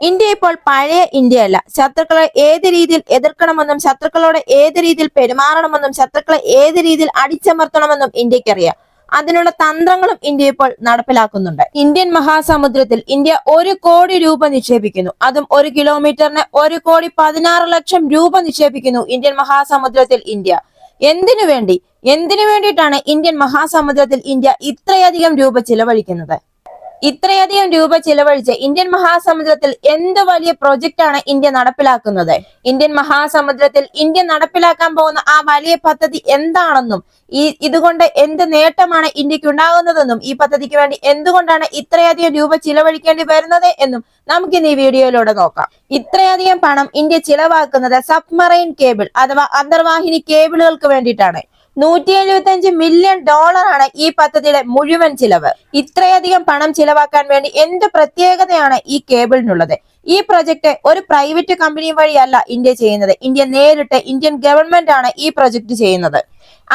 India ഇപ്പോൾ പഴയ ഇന്ത്യയല്ല. ശത്രുക്കളെ ഏത് രീതിയിൽ എതിർക്കണമെന്നും ശത്രുക്കളോട് ഏത് രീതിയിൽ പെരുമാറണമെന്നും ശത്രുക്കളെ ഏത് രീതിയിൽ അടിച്ചമർത്തണമെന്നും ഇന്ത്യക്കറിയാം അതിനുള്ള തന്ത്രങ്ങളും ഇന്ത്യ ഇപ്പോൾ നടപ്പിലാക്കുന്നുണ്ട്. ഇന്ത്യൻ മഹാസമുദ്രത്തിൽ ഇന്ത്യ ഒരു കോടി രൂപ നിക്ഷേപിക്കുന്നു. അതും ഒരു കിലോമീറ്ററിന് ഒരു കോടി പതിനാറ് ലക്ഷം രൂപ നിക്ഷേപിക്കുന്നു ഇന്ത്യൻ മഹാസമുദ്രത്തിൽ ഇന്ത്യ. എന്തിനു വേണ്ടി? എന്തിനു വേണ്ടിയിട്ടാണ് ഇന്ത്യൻ മഹാസമുദ്രത്തിൽ ഇന്ത്യ ഇത്രയധികം രൂപ ചിലവഴിക്കുന്നത്? ഇത്രയധികം രൂപ ചിലവഴിച്ച് ഇന്ത്യൻ മഹാസമുദ്രത്തിൽ എന്ത് വലിയ പ്രോജക്റ്റ് ആണ് ഇന്ത്യ നടപ്പിലാക്കുന്നത്? ഇന്ത്യൻ മഹാസമുദ്രത്തിൽ ഇന്ത്യ നടപ്പിലാക്കാൻ പോകുന്ന ആ വലിയ പദ്ധതി എന്താണെന്നും ഈ ഇതുകൊണ്ട് എന്ത് നേട്ടമാണ് ഇന്ത്യയ്ക്ക് ഉണ്ടാകുന്നതെന്നും ഈ പദ്ധതിക്ക് വേണ്ടി എന്തുകൊണ്ടാണ് ഇത്രയധികം രൂപ ചിലവഴിക്കേണ്ടി വരുന്നത് എന്നും നമുക്ക് ഇന്ന് ഈ വീഡിയോയിലൂടെ നോക്കാം. ഇത്രയധികം പണം ഇന്ത്യ ചിലവാക്കുന്നത് സബ്മറൈൻ കേബിൾ അഥവാ അന്തർവാഹിനി കേബിളുകൾക്ക് വേണ്ടിയിട്ടാണ്. നൂറ്റി എഴുപത്തി അഞ്ച് മില്യൺ ഡോളറാണ് ഈ പദ്ധതിയുടെ മുഴുവൻ ചിലവ്. ഇത്രയധികം പണം ചിലവാക്കാൻ വേണ്ടി എന്ത് പ്രത്യേകതയാണ് ഈ കേബിളിനുള്ളത്? ഈ പ്രൊജക്ട് ഒരു പ്രൈവറ്റ് കമ്പനി വഴിയല്ല ഇന്ത്യ ചെയ്യുന്നത്. ഇന്ത്യ നേരിട്ട് ഇന്ത്യൻ ഗവൺമെന്റ് ആണ് ഈ പ്രൊജക്ട് ചെയ്യുന്നത്.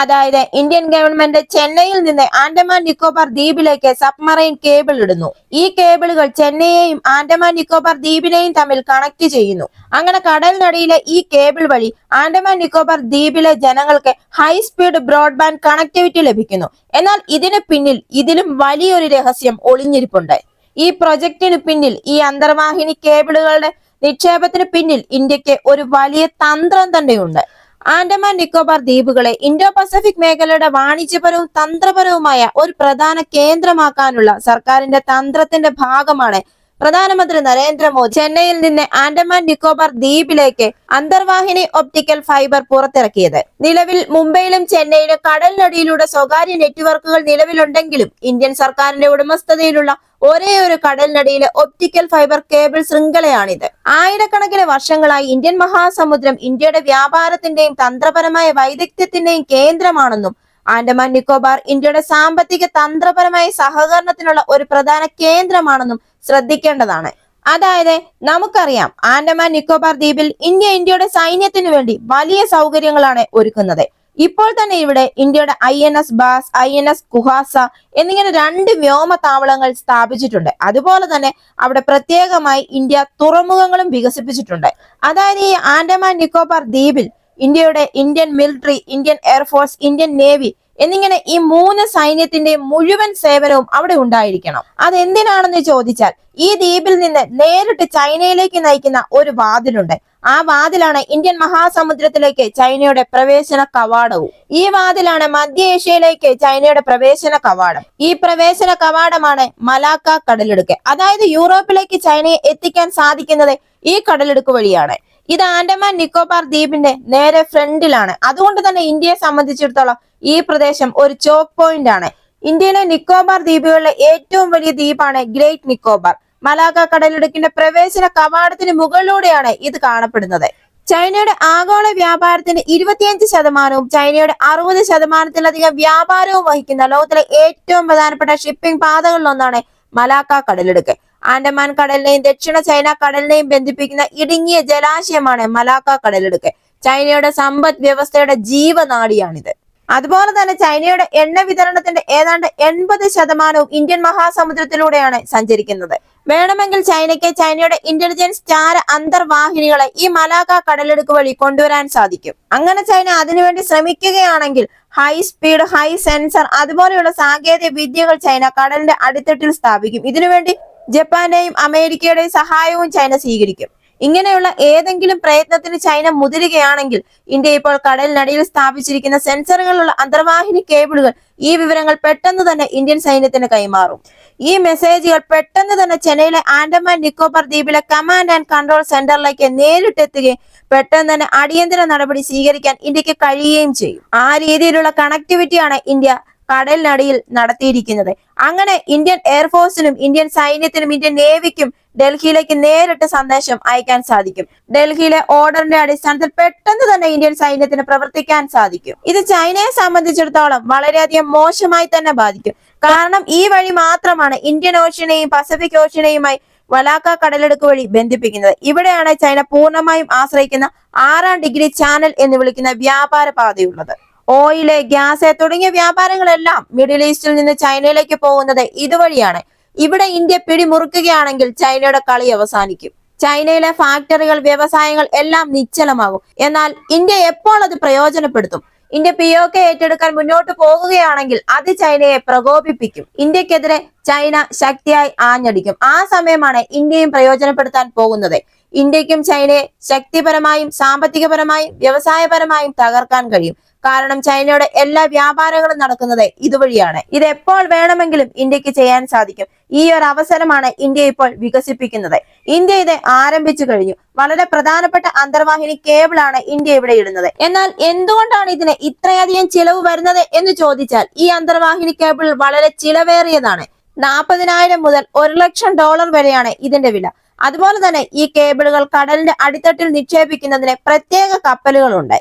അതായത് ഇന്ത്യൻ ഗവൺമെന്റ് ചെന്നൈയിൽ നിന്ന് ആൻഡമാൻ നിക്കോബാർ ദ്വീപിലേക്ക് സബ്മറൈൻ കേബിൾ ഇടുന്നു. ഈ കേബിളുകൾ ചെന്നൈയെയും ആൻഡമാൻ നിക്കോബാർ ദ്വീപിനെയും തമ്മിൽ കണക്ട് ചെയ്യുന്നു. അങ്ങനെ കടലിനടിയിലെ ഈ കേബിൾ വഴി ആൻഡമാൻ നിക്കോബാർ ദ്വീപിലെ ജനങ്ങൾക്ക് ഹൈ സ്പീഡ് ബ്രോഡ്ബാൻഡ് കണക്ടിവിറ്റി ലഭിക്കുന്നു. എന്നാൽ ഇതിന് പിന്നിൽ ഇതിലും വലിയൊരു രഹസ്യം ഒളിഞ്ഞിരിപ്പുണ്ട്. ഈ പ്രൊജക്ടിന് പിന്നിൽ ഈ അന്തർവാഹിനി കേബിളുകളുടെ നിക്ഷേപത്തിന് പിന്നിൽ ഇന്ത്യയ്ക്ക് ഒരു വലിയ തന്ത്രം തന്നെയുണ്ട്. ആൻഡമാൻ നിക്കോബാർ ദ്വീപുകളെ ഇൻഡോ പസഫിക് മേഖലയുടെ വാണിജ്യപരവും തന്ത്രപരവുമായ ഒരു പ്രധാന കേന്ദ്രമാക്കാനുള്ള സർക്കാരിന്റെ തന്ത്രത്തിന്റെ ഭാഗമാണ് പ്രധാനമന്ത്രി നരേന്ദ്രമോദി ചെന്നൈയിൽ നിന്ന് ആൻഡമാൻ നിക്കോബാർ ദ്വീപിലേക്ക് അന്തർവാഹിനി ഒപ്റ്റിക്കൽ ഫൈബർ പുറത്തിറക്കിയത്. നിലവിൽ മുംബൈയിലും ചെന്നൈയിലും കടലിനടിയിലൂടെ സ്വകാര്യ നെറ്റ്വർക്കുകൾ നിലവിലുണ്ടെങ്കിലും ഇന്ത്യൻ സർക്കാരിന്റെ ഉടമസ്ഥതയിലുള്ള ഒരേ ഒരു കടലിനടിയിലെ ഒപ്റ്റിക്കൽ ഫൈബർ കേബിൾ ശൃംഖലയാണിത്. ആയിരക്കണക്കിന് വർഷങ്ങളായി ഇന്ത്യൻ മഹാസമുദ്രം ഇന്ത്യയുടെ വ്യാപാരത്തിന്റെയും തന്ത്രപരമായ വൈദഗ്ധ്യത്തിന്റെയും കേന്ദ്രമാണെന്നും ആൻഡമാൻ നിക്കോബാർ ഇന്ത്യയുടെ സാമ്പത്തിക തന്ത്രപരമായ സഹകരണത്തിനുള്ള ഒരു പ്രധാന കേന്ദ്രമാണെന്നും ശ്രദ്ധിക്കേണ്ടതാണ്. അതായത് നമുക്കറിയാം ആൻഡമാൻ നിക്കോബാർ ദ്വീപിൽ ഇന്ത്യ ഇന്ത്യയുടെ സൈന്യത്തിനു വേണ്ടി വലിയ സൗകര്യങ്ങളാണ് ഒരുക്കുന്നത്. ഇപ്പോൾ തന്നെ ഇവിടെ ഇന്ത്യയുടെ I N S Baaz I N S Kohassa എന്നിങ്ങനെ രണ്ട് വ്യോമ താവളങ്ങൾ സ്ഥാപിച്ചിട്ടുണ്ട്. അതുപോലെ തന്നെ അവിടെ പ്രത്യേകമായി ഇന്ത്യ തുറമുഖങ്ങളും വികസിപ്പിച്ചിട്ടുണ്ട്. അതായത് ഈ ആൻഡമാൻ നിക്കോബാർ ദ്വീപിൽ ഇന്ത്യയുടെ Indian military Indian air force Indian navy എന്നിങ്ങനെ ഈ മൂന്ന് സൈന്യത്തിന്റെ മുഴുവൻ സേവനവും അവിടെ ഉണ്ടായിരിക്കണം. അതെന്തിനാണെന്ന് ചോദിച്ചാൽ ഈ ദ്വീപിൽ നിന്ന് നേരിട്ട് ചൈനയിലേക്ക് നയിക്കുന്ന ഒരു വാതിലുണ്ട്. ആ വാതിലാണ് ഇന്ത്യൻ മഹാസമുദ്രത്തിലേക്ക് ചൈനയുടെ പ്രവേശന കവാടവും. ഈ വാതിലാണ് മധ്യ ഏഷ്യയിലേക്ക് ചൈനയുടെ പ്രവേശന കവാടം. ഈ പ്രവേശന കവാടമാണ് മലാക്ക കടലിടുക്ക്. അതായത് യൂറോപ്പിലേക്ക് ചൈനയെ എത്തിക്കാൻ സാധിക്കുന്നത് ഈ കടലിടുക്ക് വഴിയാണ്. ഇത് ആൻഡമാൻ നിക്കോബാർ ദ്വീപിന്റെ നേരെ ഫ്രണ്ടിലാണ്. അതുകൊണ്ട് തന്നെ ഇന്ത്യയെ സംബന്ധിച്ചിടത്തോളം ഈ പ്രദേശം ഒരു ചോക്ക് പോയിന്റ് ആണ്. ഇന്ത്യയിലെ നിക്കോബാർ ദ്വീപുകളിലെ ഏറ്റവും വലിയ ദ്വീപാണ് ഗ്രേറ്റ് നിക്കോബാർ. മലാക്ക കടലിടുക്കിന്റെ പ്രവേശന കവാടത്തിന് മുകളിലൂടെയാണ് ഇത് കാണപ്പെടുന്നത്. ചൈനയുടെ ആഗോള വ്യാപാരത്തിന്റെ ഇരുപത്തിയഞ്ച് ശതമാനവും ചൈനയുടെ അറുപത് ശതമാനത്തിലധികം വ്യാപാരവും വഹിക്കുന്ന ലോകത്തിലെ ഏറ്റവും പ്രധാനപ്പെട്ട ഷിപ്പിംഗ് പാതകളിലൊന്നാണ് മലാക്ക കടലിടുക്ക്. ആൻഡമാൻ കടലിനെയും ദക്ഷിണ ചൈന കടലിനെയും ബന്ധിപ്പിക്കുന്ന ഇടുങ്ങിയ ജലാശയമാണ് മലാക്ക കടലിടുക്ക്. ചൈനയുടെ സമ്പദ് വ്യവസ്ഥയുടെ ജീവനാടിയാണിത് അതുപോലെ തന്നെ ചൈനയുടെ എണ്ണ വിതരണത്തിന്റെ ഏതാണ്ട് എൺപത് ശതമാനവും ഇന്ത്യൻ മഹാസമുദ്രത്തിലൂടെയാണ് സഞ്ചരിക്കുന്നത്. വേണമെങ്കിൽ ചൈനയ്ക്ക് ചൈനയുടെ ഇന്റലിജൻസ് ചാര അന്തർവാഹിനികളെ ഈ മലാക്ക കടലെടുക്ക് വഴി കൊണ്ടുവരാൻ സാധിക്കും. അങ്ങനെ ചൈന അതിനുവേണ്ടി ശ്രമിക്കുകയാണെങ്കിൽ ഹൈ സ്പീഡ് ഹൈ സെൻസർ അതുപോലെയുള്ള സാങ്കേതിക വിദ്യകൾ ചൈന കടലിന്റെ അടിത്തട്ടിൽ സ്ഥാപിക്കും. ഇതിനുവേണ്ടി ജപ്പാന്റെയും അമേരിക്കയുടെയും സഹായവും ചൈന സ്വീകരിക്കും. ഇങ്ങനെയുള്ള ഏതെങ്കിലും പ്രയത്നത്തിന് ചൈന മുതിരുകയാണെങ്കിൽ ഇന്ത്യ ഇപ്പോൾ കടലിനടിയിൽ സ്ഥാപിച്ചിരിക്കുന്ന സെൻസറുകളുള്ള അന്തർവാഹിനി കേബിളുകൾ ഈ വിവരങ്ങൾ പെട്ടെന്ന് തന്നെ ഇന്ത്യൻ സൈന്യത്തിന് കൈമാറും. ഈ മെസ്സേജുകൾ പെട്ടെന്ന് തന്നെ ചെന്നൈയിലെ ആൻഡമാൻ നിക്കോബാർ ദ്വീപിലെ കമാൻഡ് ആൻഡ് കൺട്രോൾ സെന്ററിലേക്ക് നേരിട്ടെത്തുകയും പെട്ടെന്ന് തന്നെ അടിയന്തര നടപടി സ്വീകരിക്കാൻ ഇന്ത്യയ്ക്ക് കഴിയുകയും ചെയ്യും. ആ രീതിയിലുള്ള കണക്ടിവിറ്റിയാണ് ഇന്ത്യ കടലിനടിയിൽ നടത്തിയിരിക്കുന്നത്. അങ്ങനെ ഇന്ത്യൻ എയർഫോഴ്സിനും ഇന്ത്യൻ സൈന്യത്തിനും ഇന്ത്യൻ നേവിക്കും ഡൽഹിയിലേക്ക് നേരിട്ട് സന്ദേശം അയക്കാൻ സാധിക്കും. ഡൽഹിയിലെ ഓർഡറിന്റെ അടിസ്ഥാനത്തിൽ പെട്ടെന്ന് തന്നെ ഇന്ത്യൻ സൈന്യത്തിന് പ്രവർത്തിക്കാൻ സാധിക്കും. ഇത് ചൈനയെ സംബന്ധിച്ചിടത്തോളം വളരെയധികം മോശമായി തന്നെ ബാധിക്കും. കാരണം ഈ വഴി മാത്രമാണ് ഇന്ത്യൻ ഓഷ്യനെയും പസഫിക് ഓഷ്യനെയുമായി വലാക്ക കടലെടുക്ക് വഴി ബന്ധിപ്പിക്കുന്നത്. ഇവിടെയാണ് ചൈന പൂർണമായും ആശ്രയിക്കുന്ന ആറാം ഡിഗ്രി ചാനൽ എന്ന് വിളിക്കുന്ന വ്യാപാര പാതയുള്ളത്. ഓയിൽ ഗ്യാസ് തുടങ്ങിയ വ്യാപാരങ്ങളെല്ലാം മിഡിൽ ഈസ്റ്റിൽ നിന്ന് ചൈനയിലേക്ക് പോകുന്നത് ഇതുവഴിയാണ്. ഇവിടെ ഇന്ത്യ പിടിമുറുക്കുകയാണെങ്കിൽ ചൈനയുടെ കളി അവസാനിക്കും. ചൈനയിലെ ഫാക്ടറികൾ വ്യവസായങ്ങൾ എല്ലാം നിശ്ചലമാകും. എന്നാൽ ഇന്ത്യ എപ്പോൾ അത് പ്രയോജനപ്പെടുത്തും? ഇന്ത്യ പി ഒ കെ ഏറ്റെടുക്കാൻ മുന്നോട്ട് പോകുകയാണെങ്കിൽ അത് ചൈനയെ പ്രകോപിപ്പിക്കും. ഇന്ത്യക്കെതിരെ ചൈന ശക്തിയായി ആഞ്ഞടിക്കും. ആ സമയമാണ് ഇന്ത്യയും പ്രയോജനപ്പെടുത്താൻ പോകുന്നത്. ഇന്ത്യക്കും ചൈനയെ ശക്തിപരമായും സാമ്പത്തികപരമായും വ്യവസായപരമായും തകർക്കാൻ കഴിയും. കാരണം ചൈനയുടെ എല്ലാ വ്യാപാരങ്ങളും നടക്കുന്നത് ഇതുവഴിയാണ്. ഇത് എപ്പോൾ വേണമെങ്കിലും ഇന്ത്യയ്ക്ക് ചെയ്യാൻ സാധിക്കും. ഈ ഒരു അവസരമാണ് ഇന്ത്യ ഇപ്പോൾ വികസിപ്പിക്കുന്നത്. ഇന്ത്യ ഇത് ആരംഭിച്ചു കഴിഞ്ഞു. വളരെ പ്രധാനപ്പെട്ട അന്തർവാഹിനി കേബിളാണ് ഇന്ത്യ ഇവിടെ ഇടുന്നത്. എന്നാൽ എന്തുകൊണ്ടാണ് ഇതിന് ഇത്രയധികം ചിലവ് വരുന്നത് എന്ന് ചോദിച്ചാൽ ഈ അന്തർവാഹിനി കേബിൾ വളരെ ചിലവേറിയതാണ്. നാൽപ്പതിനായിരം മുതൽ ഒരു ലക്ഷം ഡോളർ വരെയാണ് ഇതിന്റെ വില. അതുപോലെ തന്നെ ഈ കേബിളുകൾ കടലിന്റെ അടിത്തട്ടിൽ നിക്ഷേപിക്കുന്നതിന് പ്രത്യേക കപ്പലുകളുണ്ട്.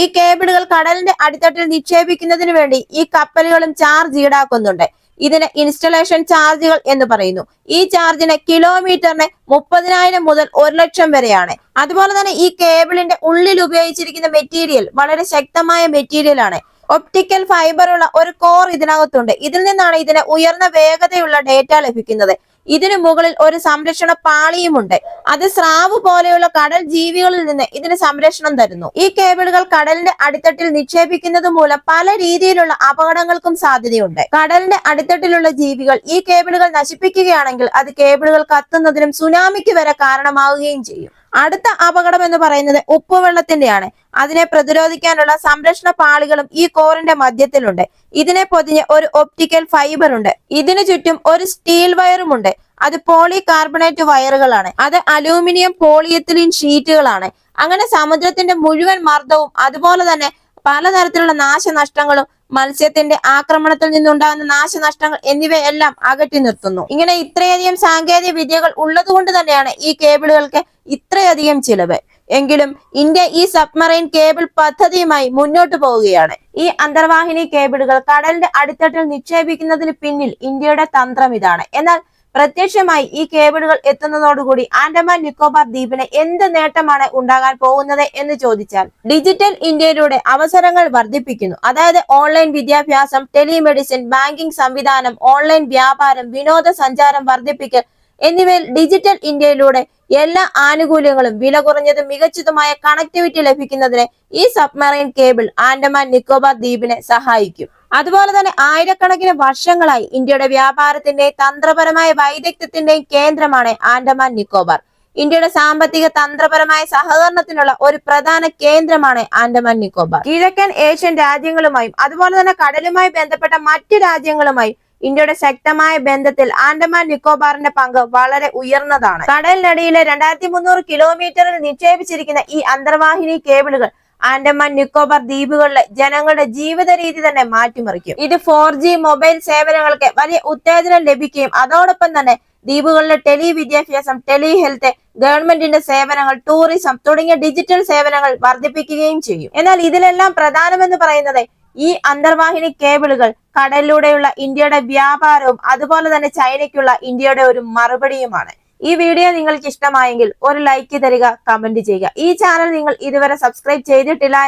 ഈ കേബിളുകൾ കടലിന്റെ അടിത്തട്ടിൽ നിക്ഷേപിക്കുന്നതിന് വേണ്ടി ഈ കപ്പലുകളും ചാർജ് ഈടാക്കുന്നുണ്ട്. ഇതിന് ഇൻസ്റ്റലേഷൻ ചാർജുകൾ എന്ന് പറയുന്നു. ഈ ചാർജിന് കിലോമീറ്ററിന് മുപ്പതിനായിരം മുതൽ ഒരു ലക്ഷം വരെയാണ്. അതുപോലെ തന്നെ ഈ കേബിളിന്റെ ഉള്ളിൽ ഉപയോഗിച്ചിരിക്കുന്ന മെറ്റീരിയൽ വളരെ ശക്തമായ മെറ്റീരിയൽ ആണ്. ഒപ്റ്റിക്കൽ ഫൈബർ ഉള്ള ഒരു കോർ ഇതിനകത്തുണ്ട്. ഇതിൽ നിന്നാണ് ഇതിന് ഉയർന്ന വേഗതയുള്ള ഡേറ്റ ലഭിക്കുന്നത്. ഇതിനു മുകളിൽ ഒരു സംരക്ഷണ പാളിയുമുണ്ട്. അത് സ്രാവ് പോലെയുള്ള കടൽ ജീവികളിൽ നിന്ന് ഇതിന് സംരക്ഷണം തരുന്നു. ഈ കേബിളുകൾ കടലിന്റെ അടിത്തട്ടിൽ നിക്ഷേപിക്കുന്നത് മൂലം പല രീതിയിലുള്ള അപകടങ്ങൾക്കും സാധ്യതയുണ്ട്. കടലിന്റെ അടിത്തട്ടിലുള്ള ജീവികൾ ഈ കേബിളുകൾ നശിപ്പിക്കുകയാണെങ്കിൽ അത് കേബിളുകൾ കത്തുന്നതിനും സുനാമിക്ക് വരെ കാരണമാവുകയും ചെയ്യും. അടുത്ത അപകടം എന്ന് പറയുന്നത് ഉപ്പുവെള്ളത്തിന്റെയാണ്. അതിനെ പ്രതിരോധിക്കാനുള്ള സംരക്ഷണ പാളികളും ഈ കോറിന്റെ മധ്യത്തിലുണ്ട്. ഇതിനെ പൊതിഞ്ഞ് ഒരു ഒപ്റ്റിക്കൽ ഫൈബർ ഉണ്ട് ഇതിനു ചുറ്റും ഒരു സ്റ്റീൽ വയറുമുണ്ട്. അത് പോളി കാർബണേറ്റ് വയറുകളാണ്. അത് അലൂമിനിയം പോളിയത്തിലിൻ ഷീറ്റുകളാണ്. അങ്ങനെ സമുദ്രത്തിന്റെ മുഴുവൻ മർദ്ദവും അതുപോലെ തന്നെ പലതരത്തിലുള്ള നാശനഷ്ടങ്ങളും മത്സ്യത്തിന്റെ ആക്രമണത്തിൽ നിന്നുണ്ടാകുന്ന നാശനഷ്ടങ്ങൾ എന്നിവയെല്ലാം അകറ്റി നിർത്തുന്നു. ഇങ്ങനെ ഇത്രയധികം സാങ്കേതിക വിദ്യകൾ ഉള്ളതുകൊണ്ട് തന്നെയാണ് ഈ കേബിളുകൾക്ക് ഇത്രയധികം ചിലവ്. എങ്കിലും ഇന്ത്യ ഈ സബ്മറൈൻ കേബിൾ പദ്ധതിയുമായി മുന്നോട്ട് പോവുകയാണ്. ഈ അന്തർവാഹിനി കേബിളുകൾ കടലിന്റെ അടിത്തട്ടിൽ നിക്ഷേപിക്കുന്നതിന് പിന്നിൽ ഇന്ത്യയുടെ തന്ത്രം ഇതാണ്. എന്നാൽ പ്രത്യക്ഷമായി ഈ കേബിളുകൾ എത്തുന്നതോടുകൂടി ആൻഡമാൻ നിക്കോബാർ ദ്വീപിന് എന്ത് നേട്ടമാണ് ഉണ്ടാകാൻ പോകുന്നത് എന്ന് ചോദിച്ചാൽ ഡിജിറ്റൽ ഇന്ത്യയിലൂടെ അവസരങ്ങൾ വർദ്ധിപ്പിക്കുന്നു. അതായത് ഓൺലൈൻ വിദ്യാഭ്യാസം ടെലിമെഡിസിൻ ബാങ്കിംഗ് സംവിധാനം ഓൺലൈൻ വ്യാപാരം വിനോദസഞ്ചാരം വർദ്ധിപ്പിക്കൽ എന്നിവയിൽ ഡിജിറ്റൽ ഇന്ത്യയിലൂടെ എല്ലാ ആനുകൂല്യങ്ങളും വില കുറഞ്ഞതും മികച്ചതുമായ കണക്ടിവിറ്റി ലഭിക്കുന്നതിന് ഈ സബ്മറൈൻ കേബിൾ ആൻഡമാൻ നിക്കോബാർ ദ്വീപിനെ സഹായിക്കും. അതുപോലെ തന്നെ ആയിരക്കണക്കിന് വർഷങ്ങളായി ഇന്ത്യയുടെ വ്യാപാരത്തിന്റെയും തന്ത്രപരമായ വൈദഗ്ധ്യത്തിന്റെയും കേന്ദ്രമാണ് ആൻഡമാൻ നിക്കോബാർ. ഇന്ത്യയുടെ സാമ്പത്തിക തന്ത്രപരമായ സഹകരണത്തിനുള്ള ഒരു പ്രധാന കേന്ദ്രമാണ് ആൻഡമാൻ നിക്കോബാർ. കിഴക്കൻ ഏഷ്യൻ രാജ്യങ്ങളുമായും അതുപോലെ തന്നെ കടലുമായി ബന്ധപ്പെട്ട മറ്റു രാജ്യങ്ങളുമായും ഇന്ത്യയുടെ ശക്തമായ ബന്ധത്തിൽ ആൻഡമാൻ നിക്കോബാറിന്റെ പങ്ക് വളരെ ഉയർന്നതാണ്. കടലിനടിയിലെ രണ്ടായിരത്തി മുന്നൂറ് കിലോമീറ്ററിൽ നിക്ഷേപിച്ചിരിക്കുന്ന ഈ അന്തർവാഹിനി കേബിളുകൾ ആൻഡമാൻ നിക്കോബാർ ദ്വീപുകളിലെ ജനങ്ങളുടെ ജീവിത രീതി തന്നെ മാറ്റിമറിക്കും. ഇത് ഫോർ ജി മൊബൈൽ സേവനങ്ങൾക്ക് വലിയ ഉത്തേജനം ലഭിക്കുകയും അതോടൊപ്പം തന്നെ ദ്വീപുകളിലെ ടെലി വിദ്യാഭ്യാസം ടെലി ഹെൽത്ത് ഗവൺമെന്റിന്റെ സേവനങ്ങൾ ടൂറിസം തുടങ്ങിയ ഡിജിറ്റൽ സേവനങ്ങൾ വർദ്ധിപ്പിക്കുകയും ചെയ്യും. എന്നാൽ ഇതിലെല്ലാം പ്രധാനമെന്ന് പറയുന്നത് ഈ അന്തർവാഹിനി കേബിളുകൾ കടലിലൂടെയുള്ള ഇന്ത്യയുടെ വ്യാപാരവും അതുപോലെ തന്നെ ചൈനയ്ക്കുള്ള ഇന്ത്യയുടെ ഒരു മറുപടിയുമാണ്. ഈ വീഡിയോ നിങ്ങൾക്ക് ഇഷ്ടമായെങ്കിൽ ഒരു ലൈക്ക് തരിക കമന്റ് ചെയ്യുക. ഈ ചാനൽ നിങ്ങൾ ഇതുവരെ സബ്സ്ക്രൈബ് ചെയ്തിട്ടില്ല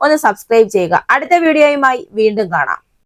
ഒന്ന് സബ്സ്ക്രൈബ് ചെയ്യുക. അടുത്ത വീഡിയോയുമായി വീണ്ടും കാണാം.